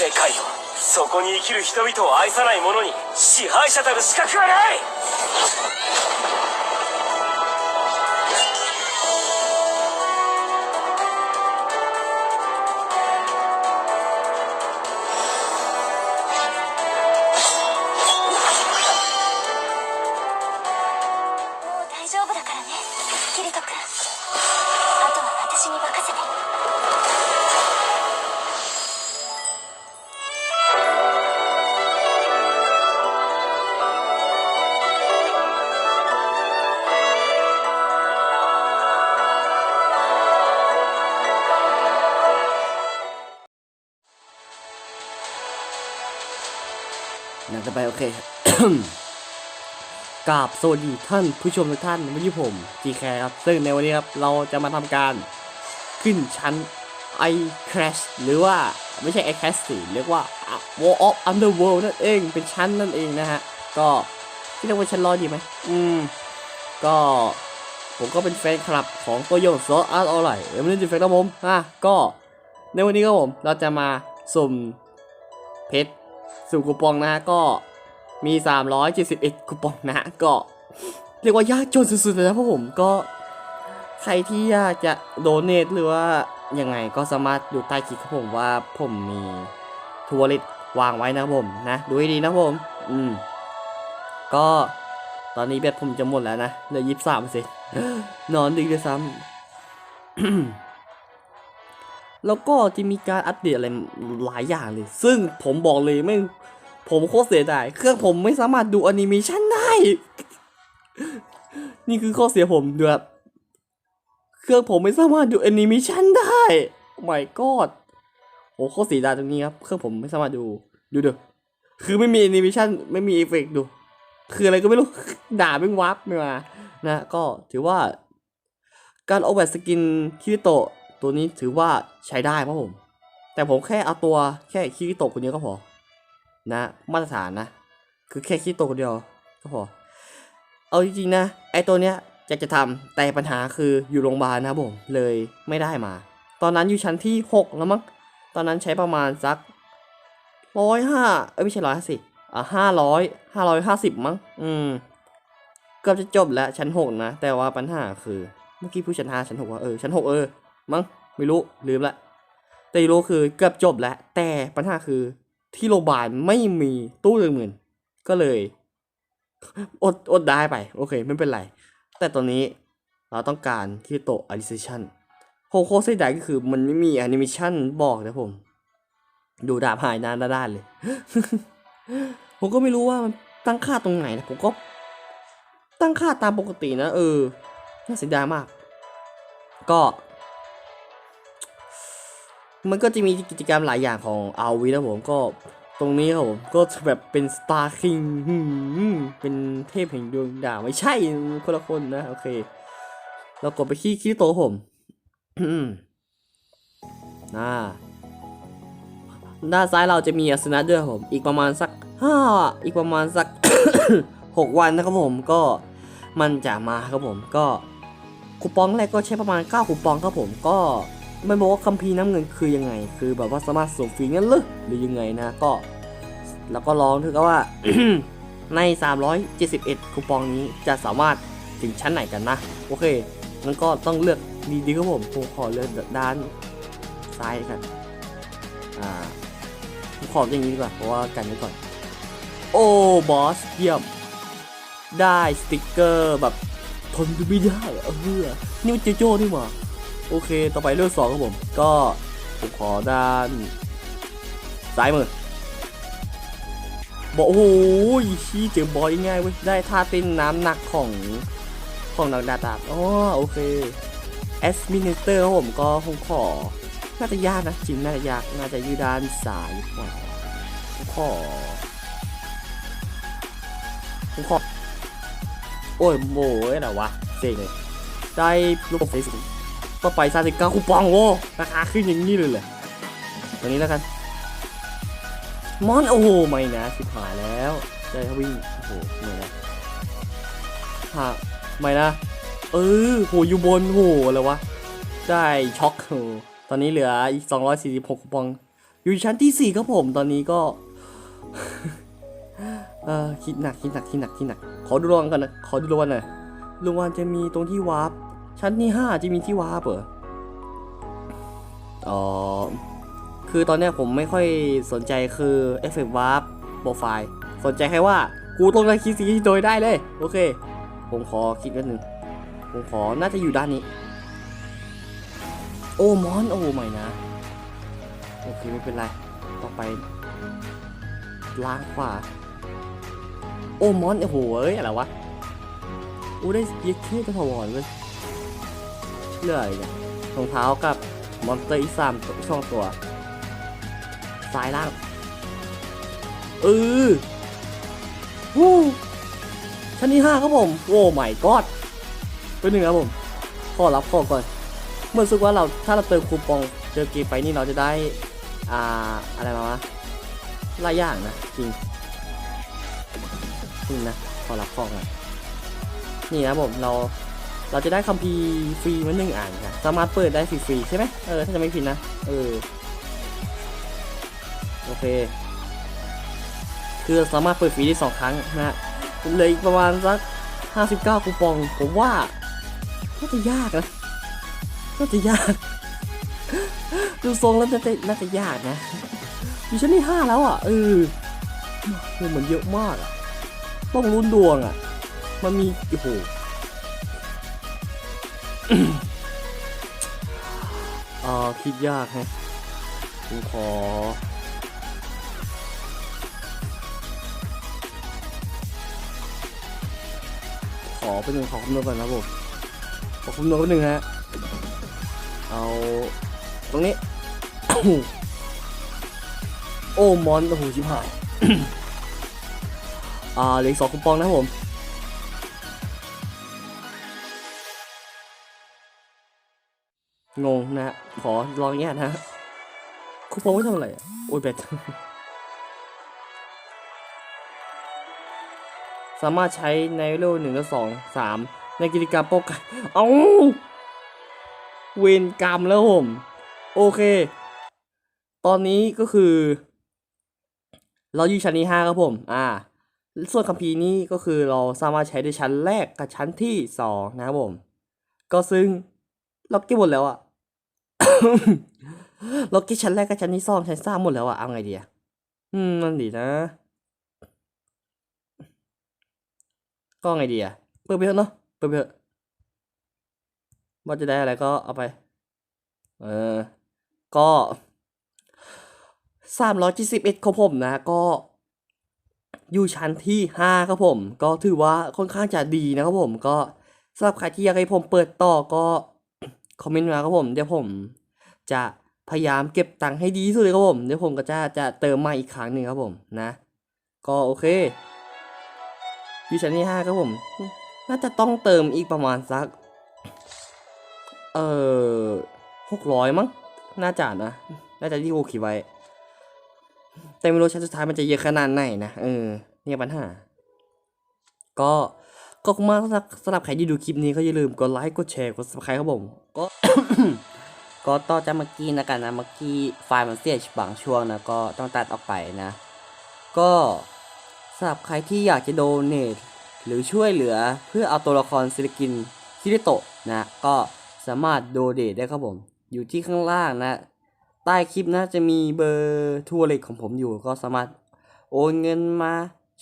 世界をそこに生きる人々を愛さない者に支配者たる資格はない。 หนังกันไปโอเคกราบสวัสดีท่านผู้ชมทุกท่านวันนี้ผม GK ครับ ซึ่งในวันนี้ครับ เราจะมาทำการขึ้นชั้น i crash หรือว่าไม่ใช่ i crash สิเรียกว่า War of Underworld นั่นเองเป็นชั้นนั่นเองนะฮะ ก็ที่เรียกว่าชั้นรอดีไหมอืม ก็ผมก็เป็นแฟนคลับของตัวโยงโซอาร์ตอร่อยเอ็มเล่นจิแฟนครับผมอะก็ในวันนี้ครับผมเราจะมาสุ่มเพชร สู่คูปองนะฮะก็มี 371คูปองนะฮะก็เรียกว่ายากจนสุดๆเลยนะพวกผมก็ใครที่อยากจะโดเนทหรือว่ายังไงก็สามารถดูใต้คลิปครับผมว่าผมมีทัวริตวางไว้นะผมนะดูให้ดีนะผม อืม ก็ตอนนี้แบตผมจะหมดแล้วนะเหลือยี่สิบสามเปอร์เซ็นนอนดึกด้วยซ้ำ แล้วก็จะมีการอัปเดตอะไรหลายอย่างเลย ซึ่งผมบอกเลยไม่ ผมโคตรเสียดาย เครื่องผมไม่สามารถดูแอนิเมชันได้ นี่คือข้อเสียผมดูครับเครื่องผมไม่สามารถดูแอนิเมชันได้ my god โอ้โคตรเสียดายตรงนี้ครับ เครื่องผมไม่สามารถดู ดูเด้อคือไม่มีแอนิเมชันไม่มีเอฟเฟกต์ดู คืออะไรก็ไม่รู้ ด่าไม่วับไม่มา นะ ก็ถือว่าการออกแบบสกินคิริโตะ ตัวนี้ถือว่าใช้ได้ครับผม แต่ผมแค่เอาตัวแค่คิริโตะคนเดียวก็พอ นะ มาตรฐานนะ คือแค่คิริโตะคนเดียวก็พอ เอาจริงๆนะ ไอตัวเนี้ยอยากจะทำแต่ปัญหาคืออยู่โรงพยาบาลนะผมเลยไม่ได้มา ตอนนั้นอยู่ชั้นที่หกแล้วมั้งตอนนั้นใช้ประมาณสักร้อยห้าเอ้ยไม่ใช่ร้อยห้าสิบอะห้าร้อยห้าร้อยห้าสิบมั้งอืมเกือบจะจบแล้วชั้นหกนะ แต่ว่าปัญหาคือ เมื่อกี้ผู้ชั้นห้าชั้นหกว่าเออชั้นหกเออ มั้งไม่รู้ลืมละ แต่รู้คือเกือบจบแล้ว แต่ปัญหาคือที่โรงพยาบาลไม่มีตู้เติมเงินก็เลย อดอดได้ไป โอเค ไม่เป็นไร แต่ตอนนี้เราต้องการที่โตะ animation โฮโคเซดายก็คือมันไม่มี animation บอกนะผม ดูดาบหายนานด้านเลย ผมก็ไม่รู้ว่ามันตั้งค่าตรงไหนนะผมก็ ตั้งค่าตามปกตินะ เออน่าเสียดายมาก ก็ มันก็จะมีกิจกรรมหลายอย่างของอาวีนะผมก็ตรงนี้ครับผมก็จะแบบเป็น Star King หืมเป็นเทพแห่งดวงดาวไม่ใช่คนละคนนะโอเค เรากดไปที่คริโตผมน่าด้านซ้ายเราจะมีอัสนะด้วยครับผม อีกประมาณสักห้าอีกประมาณสักหกวันนะครับผมก็มันจะมาครับผมก็คูปองแรกก็ใช้ประมาณ9คูปองครับผมก็ ไม่บอกว่าคัมภีร์น้ำเงินคือยังไง คือแบบว่าสามารถส่งฟรีงั้นหรือหรือยังไงนะก็ แล้วก็ลองถือก็ว่า ใน 371 คูปองนี้จะสามารถถึงชั้นไหนกันนะ โอเคงั้นก็ต้องเลือกดีๆครับผมผมขอเลือกด้านซ้ายกันอ่าผมขออย่างนี้ดีกว่าเพราะว่ากันไว้ก่อน โอ้บอสเยี่ยมได้สติกเกอร์แบบทนดูไม่ได้อะเออนี่มันโจโจ้นี่หว่า โอเค ต่อไปเรื่องสองครับผม ก็ผมขอด้านซ้ายมือบอกโอ้โหชี้เจอบอยง่ายเว้ย ได้ท่าเต้นน้ำหนักของของนักดาตาอ๋อโอเคแอสมินเตอร์ครับผมก็คงขอ น่าจะยากนะ จริง น่าจะยาก น่าจะอยู่ด้านซ้ายกว่าผมขอผมขอ โอ้ยโว้ยอะไรวะเซ็งเลย ได้ลูกเฟซ ก็ไปซาติก้าคูปองโว้ราคาขึ้นอย่างนี้เลยเลยตัวนี้แล้วกันมอนโอ้โหไม่นะสิบหายแล้วได้ถ้าวิ่งโอ้โหไม่นะฮะไม่นะเออโหอยู่บนโหอะไรวะได้ช็อกโหตอนนี้เหลืออีก246คูปอง อยู่ชั้นที่สี่ครับผมตอนนี้ก็เออคิดหนักคิดหนักคิดหนักคิดหนักขอดูรางวัลกันนะขอดูรางวัลหน่อยรางวัลจะมีตรงที่วาร์ป ชั้นที่ห้าจะมีที่วาร์ปเหรออ๋อ คือตอนนี้ผมไม่ค่อยสนใจคือเอฟเฟกต์วาร์ปโปรไฟล์สนใจแค่ว่ากูต้องได้คิดสีโดยได้เลย โอเค ผมขอคิดกันหนึ่งผมขอน่าจะอยู่ด้านนี้ โอ้มอนโอ้ไม่นะ โอเคไม่เป็นไร ต่อไปล้างขวาโอ้มอนโอ้โหเอ้ยอะไรวะโอ้ได้ยึดแค่จะถาวรเลย เรื่อยเนี่ยรองเท้ากับมอนสเตอร์อีกสามตัวช่องตัวซ้ายล่างเออวู้ชั้นที่ห้าครับผม โอ้ไม่กอดเป็นหนึ่งครับผมขอรับขอก่อน เมื่อรู้สึกว่าเราถ้าเราเติมคูปองเจอเกมไปนี่เราจะได้ อ่า อะไรมาวะหลายอย่างนะ จริงจริงนะขอรับขอก่อนนี่นะผมเรา เราจะได้คัมภีร์ฟรีมาหนึ่งอ่านนะสามารถเปิดได้ฟรีๆใช่ไหมเออถ้าจะไม่ผิดนะ เออ โอเค คือสามารถเปิดฟรีได้สองครั้งนะฮะเหลยประมาณสัก59คูปอง ผมว่าน่าจะยากนะน่าจะยาก ดูทรงแล้วน่าจะน่าจะยากนะอยู่ชั้นที่ห้าแล้วอะเออเงินมันเยอะมากอะ ต้องลุ้นดวงอะ มันมีโอ้โห อ่าคิดยากฮะผมขอ ขอเป็นหนึ่งขอคำนวณก่อนนะผมขอคำนวณแป๊บนึงฮะ เอาตรงนี้ โอ้มอนโอ้โหชิบหาย อ่าเหลือสองคูปองนะผม งงนะ ขอลองแยกนะฮะคูปองไม่ทำอะไรอะโอ้ยแบตสามารถใช้ในเลเวลหนึ่งและสองสามในกิจกรรมโปกเอาเวรกรรมแล้วผม โอเค ตอนนี้ก็คือ เราอยู่ชั้นที่ห้าครับผม อ่า ส่วนคัมภีร์นี้ก็คือเราสามารถใช้ได้ชั้นแรกกับชั้นที่สองนะครับผม ก็ซึ่งเราเก็บหมดแล้วอะ เราเก็บชั้นแรกกับชั้นที่สองชั้นสามหมดแล้วอะเอาไงดีอะอืมนั่นดีนะ ก็ไงดีอะเปิดไปเถอะเนาะเปิดไปเถอะว่าจะได้อะไรก็เอาไป เออ ก็สามร้อยเอ็ดของผมนะ ก็อยู่ชั้นที่ห้าครับผม ก็ถือว่าค่อนข้างจะดีนะครับผม ก็สำหรับใครที่อยากให้ผมเปิดต่อก็คอมเมนต์มาครับผม เดี๋ยวผม จะพยายามเก็บตังค์ให้ดีที่สุดเลยครับผมเดี๋ยวผมก็จะจะเติมมาอีกครั้งหนึ่งครับผมนะ ก็โอเคอยู่ชั้นที่ห้าครับผม น่าจะต้องเติมอีกประมาณสัก เอ่อหกร้อยมั้ง น่าจะนะ น่าจะที่กูคิดไว้ แต่ไม่รู้ชั้นสุดท้ายมันจะเยอะขนาดไหนนะ เออ เนี่ยปัญหา ก็ก็คุณมากสำหรับใครที่ดูคลิปนี้ก็อย่าลืมกดไลค์ กดแชร์ กด subscribe ครับผม ก็ ก็ต่อจากเมื่อกี้นะกันนะเมื่อกี้ไฟล์มันเสียบางช่วงนะก็ต้องตัดออกไปนะ ก็สำหรับใครที่อยากจะโดเนทหรือช่วยเหลือเพื่อเอาตัวละครศิลกินคิริโตะนะก็สามารถโดเดทได้ครับผม อยู่ที่ข้างล่างนะ ใต้คลิปนะจะมีเบอร์ทัวร์เล็กของผมอยู่ ก็สามารถโอนเงินมา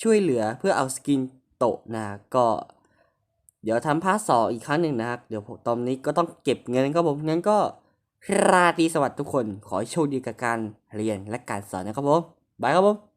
ช่วยเหลือเพื่อเอาสกินโตะนะก็เดี๋ยวทำพาร์ทสองอีกครั้งหนึ่งนะครับ เดี๋ยวตอนนี้ก็ต้องเก็บเงินครับผมงั้นก็ ราตรีสวัสดิ์ทุกคน ขอโชคดีกับการเรียนและการสอนนะครับผม บายครับผม